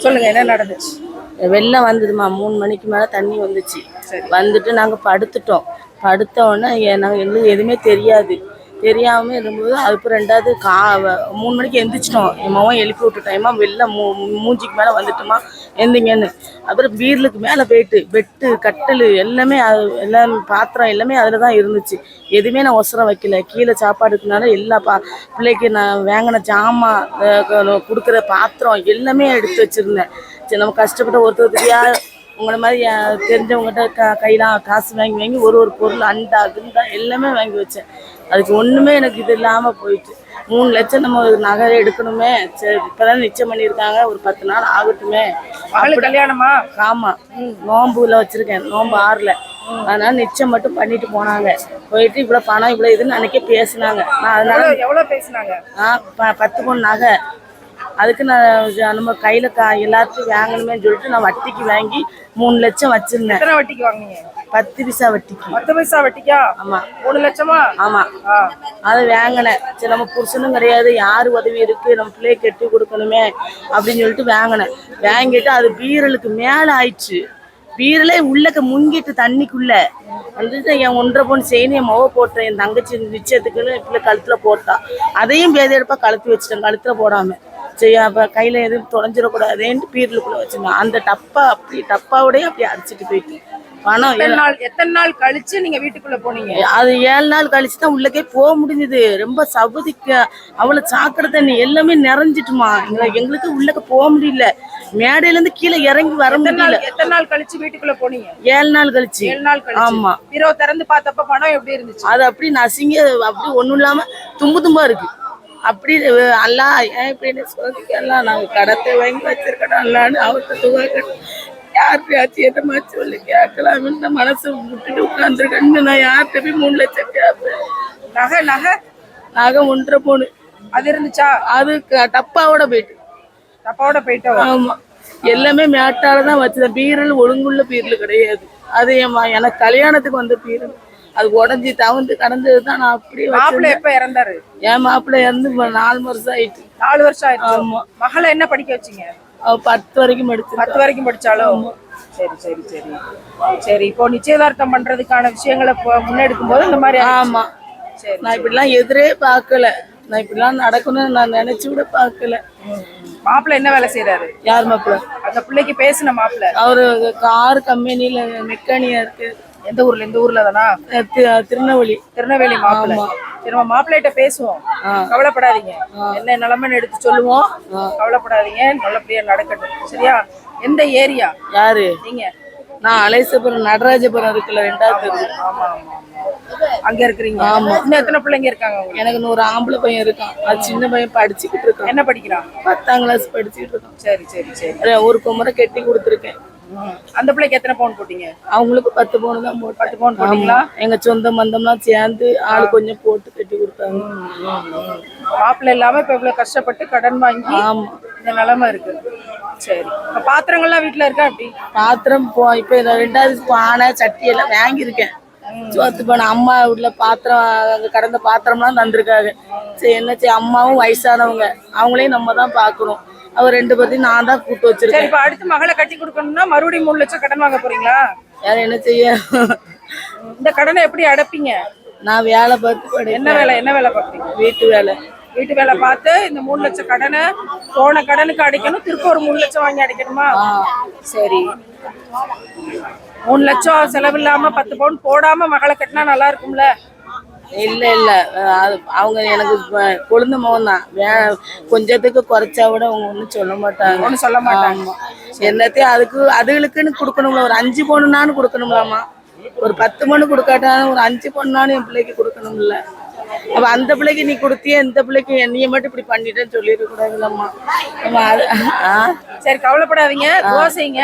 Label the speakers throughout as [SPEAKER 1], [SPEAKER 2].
[SPEAKER 1] சொல்லுங்க என்ன நடந்துச்சு?
[SPEAKER 2] வெள்ளம் வந்ததுமா மூணு மணிக்கு மேலே தண்ணி வந்துச்சு. வந்துட்டு நாங்கள் படுத்துட்டோம். படுத்த உடனே எ- நாங்கள் எங்களுக்கு எதுவுமே தெரியாது. தெரியாமல் இருக்கும்போது அதுக்கு ரெண்டாவது கா மூணு மணிக்கு எந்திரிச்சிட்டோம். என் மகன் எழுப்பி விட்டுட்டோம்மா வெளில மூ மூஞ்சிக்கு மேலே வந்துட்டுமா. எந்திங்கன்னு. அப்புறம் பீர்லுக்கு மேலே போயிட்டு பெட்டு கட்டில் எல்லாமே அது எல்லாம் பாத்திரம் எல்லாமே அதில் தான் இருந்துச்சு. எதுவுமே நான் ஒசரம் வைக்கல. கீழே சாப்பாடுக்குனால எல்லா பா பிள்ளைக்கு நான் வாங்கின ஜாமான் கொடுக்குற பாத்திரம் எல்லாமே எடுத்து வச்சுருந்தேன். சரி நம்ம கஷ்டப்பட்ட ஒருத்தருக்கையா உங்களை மாதிரி தெரிஞ்சவங்ககிட்ட க கையெல்லாம் காசு வாங்கி வாங்கி ஒரு ஒரு பொருள் அண்டா குண்டா எல்லாமே வாங்கி வச்சேன். அதுக்கு ஒன்றுமே எனக்கு இது இல்லாமல் போயிட்டு. மூணு லட்சம் நம்ம நகை எடுக்கணுமே. சரி இப்போதான் நிச்சயம் பண்ணியிருக்காங்க. ஒரு பத்து நாள் ஆகட்டுமே.
[SPEAKER 1] கல்யாணமா?
[SPEAKER 2] ஆமா. நோம்புல வச்சிருக்கேன். நோம்பு ஆறல. அதனால நிச்சயம் மட்டும் பண்ணிட்டு போனாங்க. போயிட்டு இவ்வளோ பணம் இவ்வளோ இதுன்னு அன்னைக்கே பேசினாங்க. நான் அதனால
[SPEAKER 1] எவ்வளவு பேசுனாங்க?
[SPEAKER 2] ப- பத்து பொண்ணு நகை. அதுக்கு நான் நம்ம கையில் கா எல்லாத்தையும் வாங்கணுமேன்னு சொல்லிட்டு நான் வட்டிக்கு வாங்கி மூணு லட்சம் வச்சிருந்தேன்.
[SPEAKER 1] எத்தனை வட்டிக்கு வாங்குனீங்க?
[SPEAKER 2] பத்து பைசா வட்டிக்கு.
[SPEAKER 1] பத்து பைசா வட்டிக்கா?
[SPEAKER 2] ஆமா.
[SPEAKER 1] மூணு லட்சமா?
[SPEAKER 2] ஆமாம். அதை வாங்கினேன். சரி நம்ம புருஷனும் கிடையாது. யார் உதவி இருக்கு? நம்ம பிள்ளைய கட்டி கொடுக்கணுமே அப்படின்னு சொல்லிட்டு வாங்கினேன். வாங்கிட்டு அது பீரலுக்கு மேலே ஆயிடுச்சு. பீரலே உள்ளக்க முங்கிட்டு தண்ணிக்குள்ள. வந்துட்டு என் ஒன்றரை பொண்ணு செயின் என் மொவ போட்டேன் என் தங்கச்சி நிச்சயத்துக்குன்னு பிள்ளை கழுத்துல போட்டா. அதையும் பேதி எடுப்பா கழுத்து வச்சுட்டேன். கழுத்துல போடாம. சரி அப்ப கையில எதுவும் தொலைஞ்சிடக்கூடாதுன்ட்டு பீரலுக்குள்ள வச்சிருந்தேன் அந்த டப்பா அப்படி டப்பாவோடய அப்படி அடிச்சிட்டு போயிட்டு. பணம்
[SPEAKER 1] எத்தனை நாள் எத்தனை நாள் கழிச்சு நீங்க வீட்டுக்குள்ள போனீங்க?
[SPEAKER 2] அது ஏழு நாள் கழிச்சு தான் உள்ளக்கே போக முடிஞ்சது. ரொம்ப சபதிக்க அவ்வளோ சாக்கடை தண்ணி எல்லாமே நிறைஞ்சிட்டுமா? எங்களுக்கு எங்களுக்கு உள்ளக்க போக முடியல. மேடையில இருந்து கீழே இறங்கி வர முடியல.
[SPEAKER 1] எத்தனை நாள் கழிச்சு வீட்டுக்குள்ள போனீங்க?
[SPEAKER 2] ஏழு நாள் கழிச்சு.
[SPEAKER 1] ஏழு நாள் கழிச்சு.
[SPEAKER 2] ஆமா.
[SPEAKER 1] பீரோ திறந்து பார்த்தப்ப பணம் எப்படி இருந்துச்சு?
[SPEAKER 2] அது அப்படி நசிங்க அப்படி ஒண்ணும் இல்லாம தும்பு தும்பா இருக்கு. அப்படி அல்லா ஏன் இப்படி சொல்லிக்கலாம் நாங்க கடத்தை வாங்கி வச்சிருக்கோம் அல்லான்னு அவர்கிட்ட துவா யார்கிட்டயாச்சும் என்னமா சொல்லி கேட்கலாம்னு மனசை விட்டுட்டு உட்காந்துருக்கேன்னு நான் யார்கிட்ட போய் மூணு லட்சம் கேட்பேன்?
[SPEAKER 1] நகை நகை?
[SPEAKER 2] நகை ஒன்றரை பவுனு.
[SPEAKER 1] அது இருந்துச்சா?
[SPEAKER 2] அது டப்பாவோட போயிட்டு.
[SPEAKER 1] தப்பாவோட போயிட்டவ?
[SPEAKER 2] ஆமா. எல்லாமே மேட்டால தான் வச்சது பீரல் ஒழுங்குள்ள பீரல் கிடையாது. அது எனக்கு கல்யாணத்துக்கு வந்த பீரல். அது உடஞ்சி தவந்து கடந்தது தான் நான் அப்படியே
[SPEAKER 1] மாப்பிள்ளை எப்ப இறந்தாரு?
[SPEAKER 2] என் மாப்பிள்ளை இறந்து இப்ப நாலு வருஷம் ஆயிட்டு.
[SPEAKER 1] நாலு வருஷம் ஆயிடுச்சு? மகளை என்ன படிக்க வச்சீங்க?
[SPEAKER 2] அவ பத்து வரைக்கும் படிச்சு
[SPEAKER 1] பத்து வரைக்கும் படிச்சாலும் சரி சரி சரி. சரி இப்போ நிச்சயதார்த்தம் பண்றதுக்கான விஷயங்களை முன்னெடுக்கும் போது இந்த மாதிரி.
[SPEAKER 2] ஆமா.
[SPEAKER 1] சரி
[SPEAKER 2] நான் இப்படிலாம் எதிரே பார்க்கல. நான் இப்படிலாம் நடக்கணும்னு நான் நினைச்சு கூட பார்க்கல.
[SPEAKER 1] மாப்பிள்ளை என்ன வேலை செய்யறாரு
[SPEAKER 2] யார் மாப்பிள்ளை?
[SPEAKER 1] அந்த பிள்ளைக்கு பேசின மாப்பிள்ளை.
[SPEAKER 2] அவரு கார் கம்பெனில மெக்கானியா இருக்கு.
[SPEAKER 1] எந்த ஊர்ல இந்த ஊர்ல தானா?
[SPEAKER 2] திருநெல்வேலி.
[SPEAKER 1] திருநெல்வேலி மாப்பிள்ளை. சரி நம்ம மாப்பிள்ளைகிட்ட பேசுவோம். கவலைப்படாதீங்க. என்ன நிலைமைன்னு எடுத்து சொல்லுவோம். கவலைப்படாதீங்க. நல்லபடியா நடக்கட்டும். சரியா? எந்த ஏரியா?
[SPEAKER 2] யாரு?
[SPEAKER 1] நீங்க.
[SPEAKER 2] நான் அலைசபுரம் நடராஜபுரம் இருக்குல்ல ரெண்டாவது
[SPEAKER 1] ஆமா ஆமா அங்க இருக்கிறீங்க. ஆமா. இன்னும் எத்தனை பிள்ளைங்க இருக்காங்க
[SPEAKER 2] எனக்கு நூறு ஆம்பளை பையன் இருக்கான். அது சின்ன பையன் படிச்சுக்கிட்டு இருக்கான்.
[SPEAKER 1] என்ன படிக்கிறான்?
[SPEAKER 2] பத்தாம் கிளாஸ் படிச்சுக்கிட்டு இருக்கான்.
[SPEAKER 1] சரி சரி சரி.
[SPEAKER 2] ஒரு குமரை கட்டி கொடுத்துருக்கேன்.
[SPEAKER 1] அந்த பிள்ளைக்கு எத்தனை பவுன் போட்டீங்க?
[SPEAKER 2] அவங்களுக்கு பத்து பவுன் தான் போட்டு
[SPEAKER 1] பத்து பவுன் போட்டீங்களா?
[SPEAKER 2] எங்க சொந்த பந்தம்லாம் சேர்ந்து ஆள் கொஞ்சம் போட்டு கட்டி கொடுத்தாங்க.
[SPEAKER 1] மாப்பிள்ளை இல்லாம இப்ப இவ்வளவு கஷ்டப்பட்டு கடன் வாங்கி
[SPEAKER 2] ஆமா.
[SPEAKER 1] இந்த நிலைமை இருக்கு. சரி. இப்ப பாத்திரங்கள்லாம் வீட்டுல இருக்கா அப்படி
[SPEAKER 2] பாத்திரம் போ இப்ப ரெண்டாவது பானை சட்டி எல்லாம் வாங்கியிருக்கேன். சோத்து பானை அம்மா வீட்டுல பாத்திரம் அங்க கடந்த பாத்திரம்லாம் தந்திருக்காங்க. சரி என்ன சரி அம்மாவும் வயசானவங்க. அவங்களையும் நம்ம தான் பார்க்கணும் அவர் ரெண்டு பேர்த்தையும் நான் தான் கூட்டு
[SPEAKER 1] சரி
[SPEAKER 2] வச்சிருக்கேன்
[SPEAKER 1] இப்ப அடுத்து மகளை கட்டி கொடுக்கணும்னா மறுபடியும் மூணு லட்சம் கடன் வாங்க போறீங்களா?
[SPEAKER 2] வேற என்ன செய்ய?
[SPEAKER 1] இந்த கடனை எப்படி அடைப்பீங்க?
[SPEAKER 2] நான் வேலை பார்த்து படி
[SPEAKER 1] என்ன வேலை என்ன வேலை பார்க்குறீங்க
[SPEAKER 2] வீட்டு வேலை.
[SPEAKER 1] வீட்டு வேலை பார்த்து இந்த மூணு லட்சம் கடனை போன கடனுக்கு அடைக்கணும் திரும்ப ஒரு மூணு லட்சம் வாங்கி அடைக்கணுமா? சரி. மூணு லட்சம் செலவு இல்லாம பத்து பவுன் போடாம மகளை கட்டினா நல்லா இருக்கும்ல?
[SPEAKER 2] இல்ல இல்ல. அவங்க எனக்கு கொழுந்த மகன் தான். வே கொஞ்சத்துக்கு குறைச்சா கூட அவங்க ஒன்றும் சொல்ல மாட்டாங்க.
[SPEAKER 1] ஒன்றும் சொல்ல மாட்டாங்க.
[SPEAKER 2] என்னத்தையும் அதுக்கு அதுகளுக்குன்னு கொடுக்கணும்ல. ஒரு அஞ்சு பொண்ணுனான்னு கொடுக்கணும்லாமா? ஒரு பத்து பொண்ணு கொடுக்காட்டாலும் ஒரு அஞ்சு பொண்ணானு என் பிள்ளைக்கு கொடுக்கணும்ல. அப்ப அந்த பிள்ளைக்கு நீ கொடுத்தியே இந்த பிள்ளைக்கு என்னைய மட்டும் இப்படி பண்ணிட்டேன்னு சொல்லிட கூடாதுல்லம்மா. நம்ம அது
[SPEAKER 1] சரி கவலைப்படாதீங்க. துவா செய்யுங்க.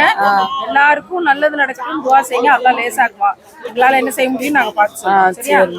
[SPEAKER 1] எல்லாருக்கும் நல்லது நடக்கணும் துவா செய்யுங்க. அதெல்லாம் லேசாக்குமா எங்களால என்ன செய்ய முடியும் நாங்க பார்த்து சரி.